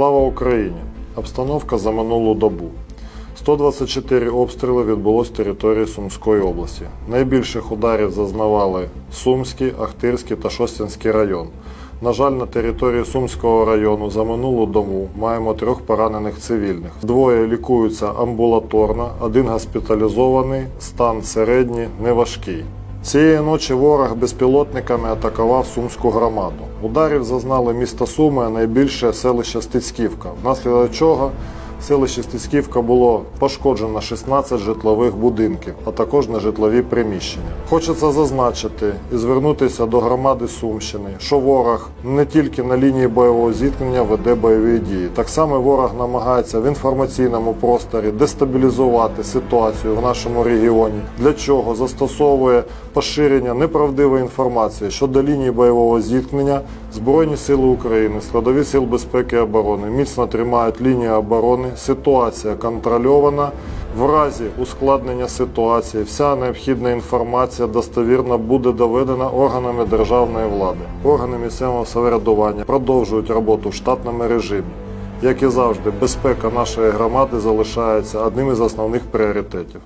Слава Україні! Обстановка за минулу добу. 124 обстріли відбулось з території Сумської області. Найбільших ударів зазнавали Сумський, Ахтирський та Шостянський район. На жаль, на території Сумського району за минулу добу маємо трьох поранених цивільних. Двоє лікуються амбулаторно, один госпіталізований, стан середній, неважкий. Цієї ночі ворог безпілотниками атакував Сумську громаду. Ударів зазнали місто Суми, найбільше селище Стецьківка, внаслідок чого в селищі Стецьківка було пошкоджено 16 житлових будинків, а також нежитлові приміщення. Хочеться зазначити і звернутися до громади Сумщини, що ворог не тільки на лінії бойового зіткнення веде бойові дії. Так само ворог намагається в інформаційному просторі дестабілізувати ситуацію в нашому регіоні, для чого застосовує поширення неправдивої інформації щодо лінії бойового зіткнення. Збройні сили України, складові сил безпеки і оборони міцно тримають лінію оборони. Ситуація контрольована. В разі ускладнення ситуації вся необхідна інформація достовірно буде доведена органами державної влади. Органи місцевого самоврядування продовжують роботу в штатному режимі. Як і завжди, безпека нашої громади залишається одним із основних пріоритетів.